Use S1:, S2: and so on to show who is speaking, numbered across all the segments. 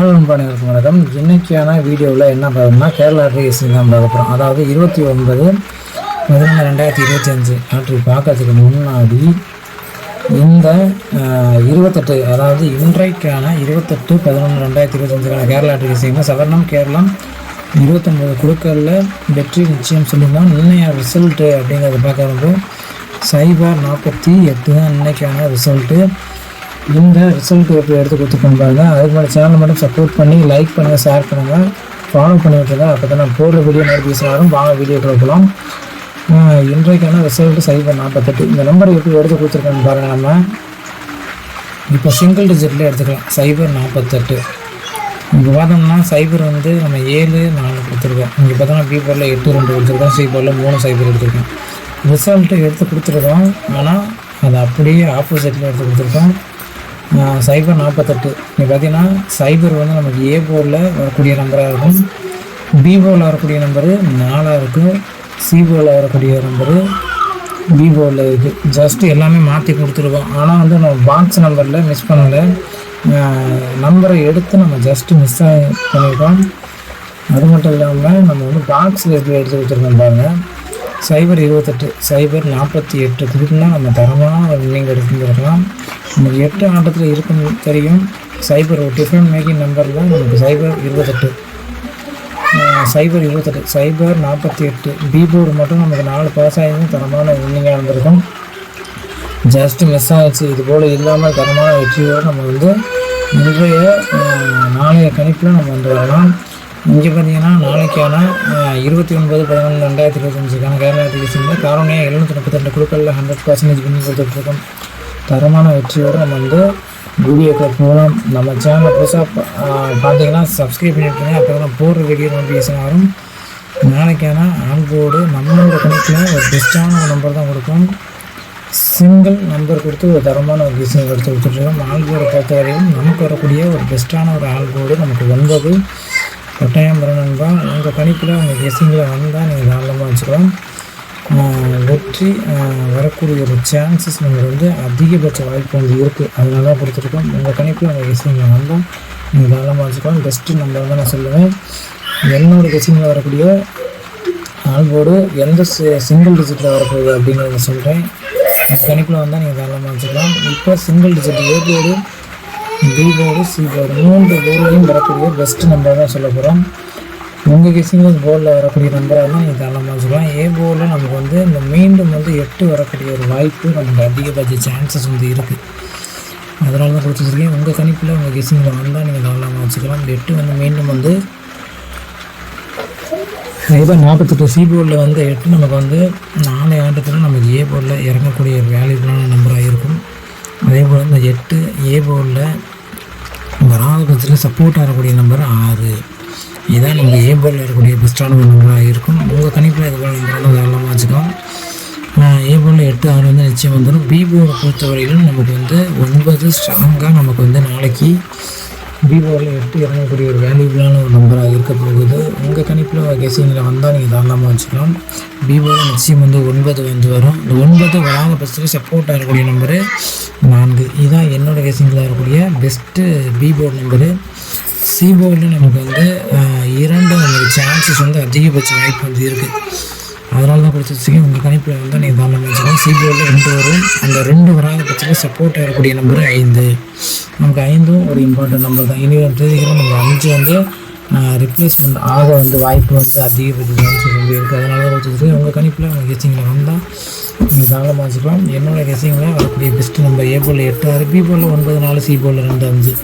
S1: Hello நண்பர்களுக்கு வணக்கம் இன்னைக்கான வீடியோவில் என்ன பார்க்கணும்னா கேரளா ரேசிங் தான் பார்க்க போகிறோம் அதாவது இருபத்தி ஒன்பது பதினொன்று ரெண்டாயிரத்தி இருபத்தி அஞ்சு ஆற்றி பார்க்கறதுக்கு முன்னாடி இந்த இருபத்தெட்டு அதாவது இன்றைக்கான இருபத்தெட்டு பதினொன்று ரெண்டாயிரத்தி இருபத்தஞ்சுக்கான கேரளா ரேசிங்னா சவர்ணம் கேரளம் இருபத்தொம்பது குழுக்களில் வெற்றி நிச்சயம் சொல்லியிருந்தோம். இன்னைய ரிசல்ட்டு அப்படிங்கிறத பார்க்குறப்போ சைபர் நாற்பத்தி எட்டு தான் இன்னைக்கான ரிசல்ட்டு இந்த ரிசல்ட் எப்படி எடுத்து கொடுத்துருக்கோம் பாருங்க. அதுக்கு மேலே சேனல் மட்டும் சப்போர்ட் பண்ணி லைக் பண்ணுங்கள் ஷேர் பண்ணுங்கள் ஃபாலோ பண்ணி விட்டுருங்க. அப்போ தான் நான் போடுற வீடியோ நோட்டிஃபிகேஷன் வாங்க வீடியோ கொடுக்கலாம் இன்றைக்கான ரிசல்ட் சைபர் நாற்பத்தெட்டு. இந்த நம்பர் எப்படி எடுத்து கொடுத்துருக்கோன்னு பாருங்கள் நம்ம. இப்போ சிங்கிள் டிஜிட்டில் எடுத்துக்கலாம். சைபர் நாற்பத்தெட்டு. இங்கே பார்த்தோம்னா சைபர் வந்து நம்ம ஏழு நாலு கொடுத்துருக்கோம். இங்கே பார்த்தோம்னா பீபரில் எட்டு ரெண்டு கொடுத்துருக்கோம். சி மூணு சைபர் எடுத்துருக்கோம். ரிசல்ட்டு எடுத்து கொடுத்துருக்கோம். ஆனால் அது அப்படியே ஆப்போசிட்டில் எடுத்து கொடுத்துருக்கோம். சைபர் நாற்பத்தெட்டு. இங்கே பார்த்தீங்கன்னா சைபர் வந்து நமக்கு ஏ போரில் வரக்கூடிய நம்பராக இருக்கும். பி போரில் வரக்கூடிய நம்பரு நாலாக இருக்கும் சி போரில் வரக்கூடிய நம்பரு பி போர்டில் இருக்குது ஜஸ்ட் எல்லாமே மாற்றி கொடுத்துருக்கோம். ஆனால் வந்து நம்ம பாக்ஸ் நம்பரில் மிஸ் பண்ணலை. நம்பரை எடுத்து நம்ம ஜஸ்ட்டு மிஸ் பண்ணியிருக்கோம் அது மட்டும் இல்லாமல் நம்ம வந்து பாக்ஸில் எப்படி எடுத்து கொடுத்துருக்கோம் பாருங்கள் சைபர் இருபத்தெட்டு சைபர் நாற்பத்தி எட்டு. கொடுத்துனா நம்ம தரமான ஒரு நீங்கள் எடுத்துருக்கலாம் நமக்கு எட்டு ஆட்டத்தில் இருக்குன்னு தெரியும். சைபர் ஒரு டிஃபன் மேக்கிங் நம்பரில் நமக்கு சைபர் இருபத்தெட்டு. சைபர் இருபத்தெட்டு. சைபர் நாற்பத்தி எட்டு. பி போர்டு மட்டும் நமக்கு நாலு பாஸ் தரமான வின்னிங்காக இருந்திருக்கும். ஜஸ்ட் மிஸ் ஆகிடுச்சு இது போல் இல்லாமல் தரமான வெற்றியோடு நம்ம வந்து இன்றைய நாளைய கணிப்பில் நம்ம வந்து வரலாம். இங்கே பார்த்தீங்கன்னா நாளைக்கான இருபத்தி ஒன்பது பதினொன்று ரெண்டாயிரத்தி இருபத்தஞ்சுக்கான கேரளா டிவிஷனில் காரணியாக எழுநூற்றி முப்பத்தெண்டு குழுக்களில் ஹண்ட்ரட் பர்சன்டேஜ் பண்ணி கொடுத்துட்ருக்கோம் தரமான வெற்றியோடு நம்ம வந்து வீடியோக்களை மூலம் நம்ம சேனலை புதுசாக பார்த்தீங்கன்னா சப்ஸ்கிரைப் பண்ணிட்டுருங்க அப்போ தான் போடுற வீடியோ நோட்டிஃபிகேஷன் வரும். நாளைக்கான ஆன்போர்டு நம்மளோட கணக்கில் ஒரு பெஸ்ட்டான ஒரு நம்பர் தான் கொடுக்கும். சிங்கிள் நம்பர் கொடுத்து ஒரு தரமான ஒரு பிஸ்னஸ் எடுத்து கொடுத்துட்ருக்கோம் ஆல்போர்டை பொறுத்த வரையும் நமக்கு வரக்கூடிய ஒரு பெஸ்ட்டான ஒரு ஆல்போர்டு நமக்கு ஒன்பது கட்டாயம் நண்பா உங்கள் கணிப்பில் உங்கள் கெஸிங்கில் வந்தால் நீங்கள் தாராளமாக வச்சுக்கலாம். வெற்றி வரக்கூடிய ஒரு சான்சஸ் நம்மளுக்கு வந்து அதிகபட்ச வாய்ப்பு வந்து இருக்குது அதனால தான் கொடுத்துருக்கோம் உங்கள் கணிப்பில் உங்கள் கெஸிங்கில் வந்தால் நீங்கள் தாராளமாக வச்சுக்கலாம் பெஸ்ட்டு நம்பர் தான் நான் சொல்லுவேன். என்னோட கெஸிங்கில் வரக்கூடிய ஆல்போர்டு எந்த சிங்கிள் டிஜிட்டில் வரப்போகுது அப்படிங்கிறத சொல்கிறேன் உங்கள் கணிப்பில் வந்தால் நீங்கள் தாராளமாக வச்சுக்கலாம். இப்போ single digit A board B board C board மூன்று போர்டுலையும் வரக்கூடிய பெஸ்ட் நம்பர் தான் சொல்ல போகிறோம் உங்கள் கெஸிங்கில் போர்டில் வரக்கூடிய நம்பராக இருந்தால் நீங்கள் தாராளமாக வச்சுக்கலாம் ஏ போர்டில் நமக்கு வந்து இந்த மீண்டும் வந்து எட்டு வரக்கூடிய ஒரு வாய்ப்பு நமக்கு அதிகபட்ச சான்சஸ் வந்து இருக்குது அதனால தான் கொடுத்துருக்கேன் வச்சுருக்கேன். உங்கள் கணிப்பில் உங்கள் கெஸிங்கில் வந்தால் நீங்கள் தாராளமாக வச்சுக்கலாம். இந்த எட்டு வந்து மீண்டும் வந்து சைபர் நாற்பத்தெட்டு சி போர்டில் வந்து எட்டு நமக்கு வந்து நாலு ஆட்டத்தில் நமக்கு ஏ போர்டில் இறங்கக்கூடிய ஒரு வேல்யூபிளான நம்பராக இருக்கும். அதே போல் இந்த எட்டு ஏ போர்டில் வராத பட்சத்தில் சப்போர்ட் ஆகக்கூடிய நம்பர் ஆறு. இதுதான் நமக்கு ஏ இருக்கக்கூடிய பெஸ்ட்டான ஒரு நம்பராக இருக்கும். உங்கள் கணிப்பில் இது போல் நம்பரான தாராளமாக வச்சுக்கலாம் ஏ எட்டு ஆறு வந்து நிச்சயம் வந்துடும். பிபோவை பொறுத்தவரையிலும் நமக்கு வந்து ஒன்பது ஸ்ட்ராங்காக நமக்கு வந்து நாளைக்கு பிபோவில் எட்டு இறங்கக்கூடிய ஒரு வேல்யூபிளான ஒரு நம்பராக இருக்க போகுது. உங்கள் கணிப்பில் கெஸிங்கில் வந்தால் நீங்கள் தாராளமாக வச்சுக்கலாம் பிபோவில் நிச்சயம் வந்து ஒன்பது வந்து வரும். இந்த ஒன்பது வராத பட்சத்தில் சப்போர்ட் ஆகக்கூடிய நம்பரு நான்கு. இதுதான் என்னோட கெஸிங்கில் இருக்கக்கூடிய பெஸ்ட்டு பிபோர்ட் நம்பரு சி நமக்கு வந்து இரண்டும் இரண்டு நமக்கு சான்சஸ் வந்து அதிகபட்ச வாய்ப்பு வந்து இருக்குது அதனால தான் கொடுத்து உங்கள் கணிப்பில் வந்து நீங்கள் தாராளமாக வச்சுக்கலாம் சிபிஓவில் ரெண்டு வரும். அந்த ரெண்டு வராத பட்சத்தில் சப்போர்ட் ஆகக்கூடிய நம்பர் ஐந்து. நமக்கு ஐந்தும் ஒரு இம்பார்ட்டன்ட் நம்பர் தான். இனி ஒரு தேதிகளும் நம்ம அஞ்சு வந்து ரிப்ளேஸ்மெண்ட் ஆக வந்து வாய்ப்பு வந்து அதிகபட்ச சான்சஸ் வந்து இருக்குது அதனால தான் கொடுத்து உங்கள் கணிப்பில் உங்கள் கெஸிங்கில் வந்தால் நீங்கள் தாராளமாக வச்சுக்கலாம். என்னோடய கெஸிங்கில் வரக்கூடிய பெஸ்ட் நம்பர் ஏ போல் எட்டு ஆறு பி போல் ஒன்பது நாலு சி போல் ரெண்டு அஞ்சு.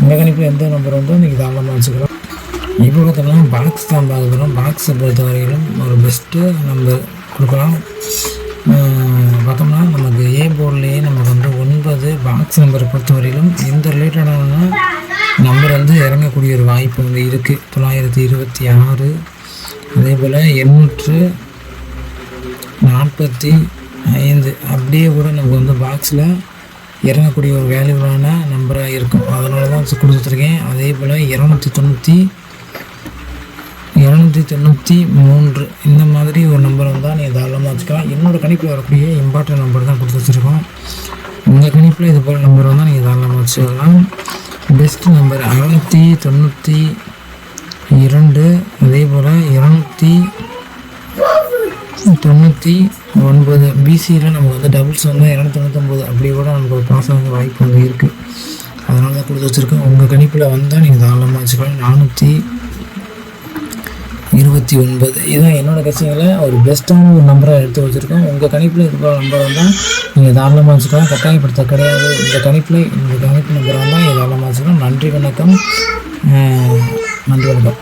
S1: இந்த கணிப்பில் எந்த நம்பர் வந்தோ நீங்கள் தாராளமாக வச்சுக்கலாம். இப்போ பார்த்தோம்னா பாக்ஸ் தான் பார்க்க போகிறோம் பாக்ஸை பொறுத்த வரையிலும் ஒரு பெஸ்ட்டு நம்பர் கொடுக்கலாம். பார்த்தோம்னா நமக்கு ஏ போர்ட்லேயே நமக்கு வந்து ஒன்பது பாக்ஸ் நம்பரை பொறுத்த வரையிலும் இந்த ரிலேட்டடான நம்பர் வந்து இறங்கக்கூடிய ஒரு வாய்ப்பு வந்து இருக்குது தொள்ளாயிரத்தி இருபத்தி ஆறு. அதே போல் எண்ணூற்று நாற்பத்தி ஐந்து. அப்படியே கூட நமக்கு வந்து பாக்ஸில் இறங்கக்கூடிய ஒரு வேல்யூபிளான நம்பராக இருக்கும். அதனால தான் கொடுத்துருக்கேன் அதே போல் இரநூத்தி தொண்ணூற்றி இரநூத்தி தொண்ணூற்றி மூன்று இந்த மாதிரி ஒரு நம்பர் வந்தால் நீங்கள் தாராளமாக வச்சுக்கலாம். என்னோடய கணிப்பில் வரக்கூடிய இம்பார்ட்டன்ட் நம்பர் தான் கொடுத்து வச்சுருக்கோம். உங்கள் கணிப்பில் இது போல் நம்பர் வந்தால் நீங்கள் தாராளமாக வச்சுக்கலாம் பெஸ்ட் நம்பர் அறநூற்றி தொண்ணூற்றி இரண்டு அதே போல் இரநூத்தி தொண்ணூற்றி ஒன்பது பிசியில் நமக்கு வந்து டபுள்ஸ் வந்து இரநூத்தி தொண்ணூத்தொம்பது அப்படி கூட நமக்கு பாஸ் ஆக வாய்ப்பு வந்து இருக்குது அதனால தான் கொடுத்து வச்சுருக்கேன் உங்கள் கணிப்பில் வந்தால் நீங்கள் தாராளமாக வச்சுக்கலாம். நானூற்றி இருபத்தி ஒன்பது. இதுதான் என்னோடய கட்சிகளை ஒரு பெஸ்ட்டான ஒரு நம்பராக எடுத்து வச்சுருக்கோம். உங்கள் கணிப்பில் இருக்கிற நம்பர் வந்தால் நீங்கள் தாராளமாக வச்சுக்கலாம். கட்டாயப்படுத்த கிடையாது. இந்த கணிப்பில் இந்த கணிப்பு நம்பர் வந்தால் நீங்கள் தாராளமாக வச்சுக்கலாம். நன்றி வணக்கம். நன்றி வணக்கம்.